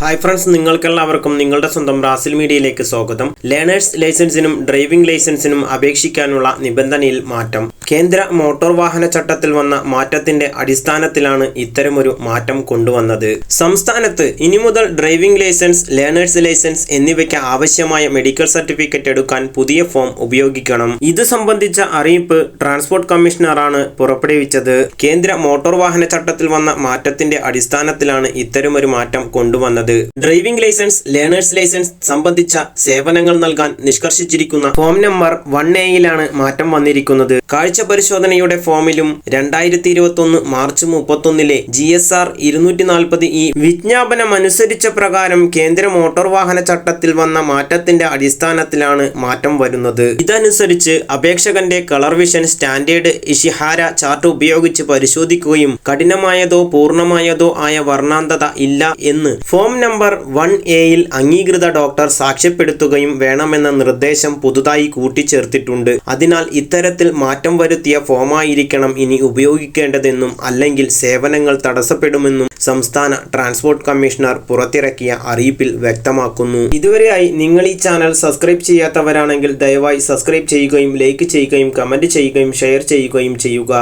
Hi friends നിങ്ങൾക്കെല്ലാവർക്കും നിങ്ങളുടെ സ്വന്തം റാസിൽ മീഡിയയിലേക്ക് സ്വാഗതം. ലേണേഴ്സ് ലൈസൻസിനും ഡ്രൈവിംഗ് ലൈസൻസിനും അപേക്ഷിക്കാനുള്ള നിബന്ധനയിൽ മാറ്റം. കേന്ദ്ര മോട്ടോർ വാഹന ചട്ടത്തിൽ വന്ന മാറ്റത്തിന്റെ അടിസ്ഥാനത്തിലാണ് ഇത്തരമൊരു മാറ്റം കൊണ്ടുവന്നത്. സംസ്ഥാനത്ത് ഇനി മുതൽ ഡ്രൈവിംഗ് ലൈസൻസ് ലേണേഴ്സ് ലൈസൻസ് എന്നിവയ്ക്ക് ആവശ്യമായ മെഡിക്കൽ സർട്ടിഫിക്കറ്റ് എടുക്കാൻ പുതിയ ഫോം ഉപയോഗിക്കണം. ഇത് സംബന്ധിച്ച അറിയിപ്പ് ട്രാൻസ്പോർട്ട് കമ്മീഷണറാണ് പുറപ്പെടുവിച്ചത്. കേന്ദ്ര മോട്ടോർ വാഹന ചട്ടത്തിൽ വന്ന മാറ്റത്തിന്റെ അടിസ്ഥാനത്തിലാണ് ഇത്തരമൊരു മാറ്റം കൊണ്ടുവന്നത്. ഡ്രൈവിംഗ് ലൈസൻസ് ലേണേഴ്സ് ലൈസൻസ് സംബന്ധിച്ച സേവനങ്ങൾ നൽകാൻ നിഷ്കർഷിച്ചിരിക്കുന്ന ഫോം നമ്പർ വൺ എയിലാണ് മാറ്റം വന്നിരിക്കുന്നത്. കാഴ്ച പരിശോധനയുടെ ഫോമിലും രണ്ടായിരത്തി ഇരുപത്തി ഒന്ന് മാർച്ച് മുപ്പത്തൊന്നിലെ ജി എസ് ആർ ഇരുന്നൂറ്റി നാൽപ്പത് ഈ വിജ്ഞാപനം അനുസരിച്ച പ്രകാരം കേന്ദ്ര മോട്ടോർ വാഹന ചട്ടത്തിൽ വന്ന മാറ്റത്തിന്റെ അടിസ്ഥാനത്തിലാണ് മാറ്റം വരുന്നത്. ഇതനുസരിച്ച് അപേക്ഷകന്റെ colour vision standard Ishihara chart ഉപയോഗിച്ച് പരിശോധിക്കുകയും കഠിനമായതോ പൂർണമായതോ ആയ വർണാന്തത ഇല്ല എന്ന് ഫോം നമ്പർ വൺ എയിൽ അംഗീകൃത ഡോക്ടർ സാക്ഷ്യപ്പെടുത്തുകയും വേണമെന്ന നിർദ്ദേശം പുതുതായി കൂട്ടിച്ചേർത്തിട്ടുണ്ട്. അതിനാൽ ഇത്തരത്തിൽ മാറ്റം വരുത്തിയ ഫോമായിരിക്കണം ഇനി ഉപയോഗിക്കേണ്ടതെന്നും അല്ലെങ്കിൽ സേവനങ്ങൾ തടസ്സപ്പെടുമെന്നും സംസ്ഥാന ട്രാൻസ്പോർട്ട് കമ്മീഷണർ പുറത്തിറക്കിയ അറിയിപ്പിൽ വ്യക്തമാക്കുന്നു. ഇതുവരെയായി നിങ്ങൾ ഈ ചാനൽ സബ്സ്ക്രൈബ് ചെയ്യാത്തവരാണെങ്കിൽ ദയവായി സബ്സ്ക്രൈബ് ചെയ്യുകയും ലൈക്ക് ചെയ്യുകയും കമന്റ് ചെയ്യുകയും ഷെയർ ചെയ്യുകയും ചെയ്യുക.